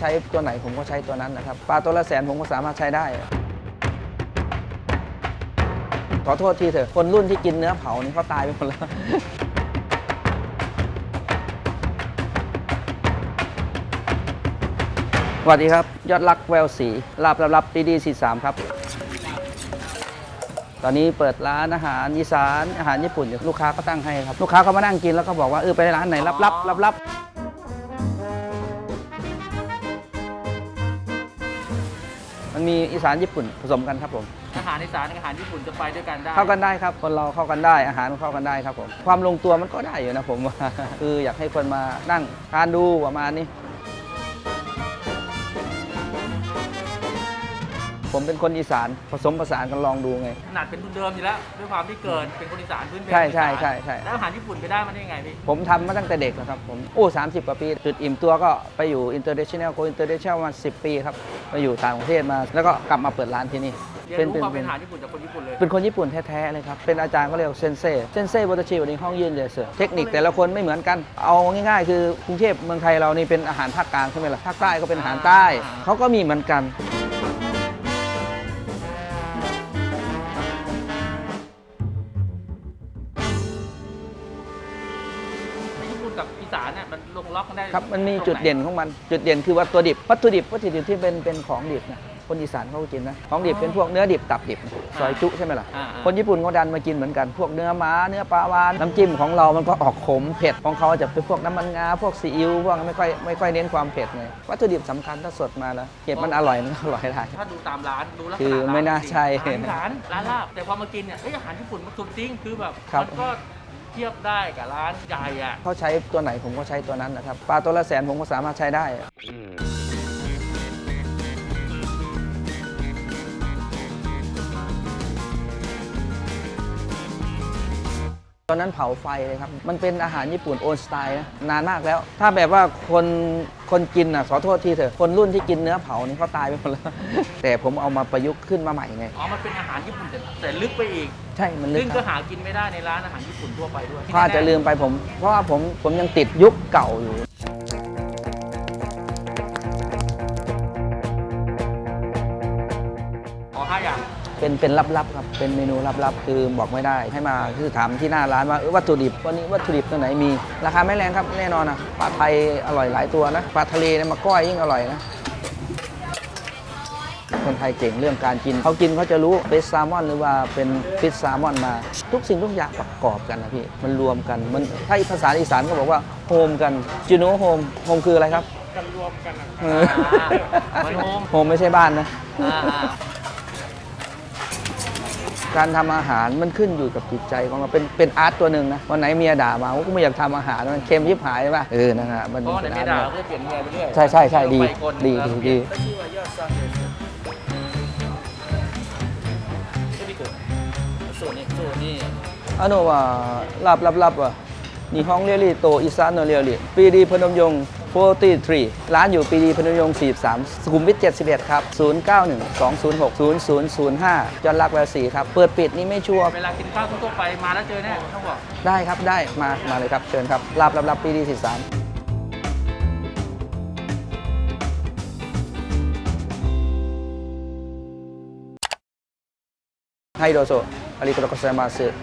ใช้ตัวไหนผมก็ใช้ตัวนั้นนะครับปลาตัวละแสนผมก็สามารถใช้ได้ ขอโทษทีเถอะคนรุ่นที่กินเนื้อเผานี่เขาตายไปหมดแล้ว สวัสดีครับ ยอดรักแววสีลาบรับรับดีดีสี่สามครับตอนนี้เปิดร้านอาหารอีสานอาหารญี่ปุ่นอยู่ลูกค้าก็ตั้งให้ครับ ลูกค้าเขามานั่งกินแล้วก็บอกว่าเออไปร้านไหนรับรับรับรับ มันมีอีสานญี่ปุ่นผสมกันครับผมอาหารอีสานกับอาหารญี่ปุ่นจะไปด้วยกันได้เข้ากันได้ครับ คนเราเข้ากันได้อาหารเข้ากันได้ครับผมความลงตัวมันก็ได้อยู่นะผมว่าคืออยากให้คนมานั่งทานดูประมาณนี้ ผมเป็นคนอีสานผสมผสานกันลองดูไง ขนาดเป็นทุนเดิมอยู่แล้วด้วยความที่เกิดเป็นคนอีสานพื้นเพใช่ใช่คนอีสานใช่ใช่ แล้วอาหารญี่ปุ่นไปได้มาได้ยังไงพี่ ผมทำมาตั้งแต่เด็กแล้วครับผมโอ้สามสิบกว่าปี จุดอิ่มตัวก็ไปอยู่ international go international มา10ปีครับไปอยู่ต่างประเทศมา แล้วก็กลับมาเปิดร้านที่นี่เรียนรู้ความเป็นอาหารญี่ปุ่นจากคนญี่ปุ่นเลย เป็นคนญี่ปุ่นแท้ๆเลยครับ เป็นอาจารย์เขาเรียกเซนเซ่เซนเซ่วัตชิวันนี้ห้องยืนเลยเสือเทคนิคแต่ละคนไม่เหมือนกัน เอาง่ายๆคือกรุงเทพเมืองไทยเรานี่เป็นอาหารภาคกลางใช่ไหมล่ะภาคใต้ก็เป็นอาหารใต้เขาก็มีเหมือนกัน งล็อกกันได้ครับมันมีตรงไหจุดเด่นของมันจุดเด่นคือวัตถุดิบวัตถุดิบวัตถุดิบที่เป็นเป็นของดิบนะคนอีสานเขาก็กินนะของดิบเป็นพวกเนื้อดิบตับดิบซอยจุใช่ไหมล่ะอ่าๆคนญี่ปุ่นก็ดันมากินเหมือนกันพวกเนื้อม้าเนื้อปลาวานน้ำจิ้มของเรามันก็ออกขมเผ็ดของเขาจะเป็นพวกน้ำมันงาพวกซีอิ๊วพวกไม่ค่อยไม่ค่อยเน้นความเผ็ดไงวัตถุดิบสำคัญถ้าสดมาแล้วเก็บมันอร่อยมันก็อร่อยได้ถ้าดูตามร้านดูลักษณะคือไม่น่าร้จริงใช่อาหารอีสานร้านลาบแต่พอมากินเนี่ยเอ้ยอาหารญี่ปุ่นมันสุดจริงคือแบบครับมันก็ เทียบได้กับร้านใหญ่อะเขาใช้ตัวไหนผมก็ใช้ตัวนั้นนะครับปลาตัวละแสนผมก็สามารถใช้ได้ ตอนนั้นเผาไฟเลยครับ มันเป็นอาหารญี่ปุ่นโอนสไตล์นะนานมากแล้ว ถ้าแบบว่าคนคนกินอะขอโทษทีเถอะ คนรุ่นที่กินเนื้อเผานี่เขาตายไปหมดแล้ว แต่ผมเอามาประยุกต์ขึ้นมาใหม่ไง อ๋อ มันเป็นอาหารญี่ปุ่นแต่แต่ลึกไปอีก ใช่ มันลึกซึ่งคก็รับหากินไม่ได้ในร้านอาหารญี่ปุ่นทั่วไปด้วยเขาอาจจะลืมไปผม เพราะว่าผมผมยังติดยุคเก่าอยู่ เป็นเป็นลับๆครับเป็นเมนูลับๆ คือบอกไม่ได้ให้มาคือถามที่หน้าร้านว่าเออวัตถุดิบวันนี้วัตถุดิบตัวไหนมี ราคาไม่แรงครับแน่นอนนะปลาไทยอร่อยหลายตัวนะปลาทะเลเนี่ยมาก้อยยิ่งอร่อยนะคนไทยเก่งเรื่องการกิน เขากินเขาจะรู้เฟสแซลมอนหรือว่าเป็นฟิชแซลมอนมา ทุกสิ่งทุกอย่างประกอบกันนะพี่ มันรวมกัน มันถ้าภาษาอีสานก็บอกว่าโฮมกันจูโนโฮมโฮมคืออะไรครับ กันรวมกันเออมันโฮมโฮมไม่ใช่บ้านนะอ่าอ่า การทำอาหารมันขึ้นอยู่กับจิตใจของเราเป็นเป็นอาร์ตตัวหนึ่งนะวันไหนเมียด่ามาว่ก็ไม่อยากทำอาหารมันเค็มยิบหายป่ะเออนะฮะมันเพราะไนเมีด่าเราก็เปลี่ยนเมีไปเรื่อยใช่ใช่ใช่ดีดีดีดีอันนู้นว่ารับรับรับว่ะนี่ห้องเรียลี่โตอีสานเนเรียลี่ปีดีพนมยงค์ 43 ร้านอยู่ปีดีพนมยงค์43สุขุมวิท71 ครับ 0912060005จอนรักแววสีครับ เปิดปิดนี่ไม่ชัวร์ เวลากินข้าวทั่วๆไปมาแล้วเจอแน่ต้องบอก ได้ครับได้มามาเลยครับ เชิญครับลาบรับรับปีดี43はいどうぞありがとうございます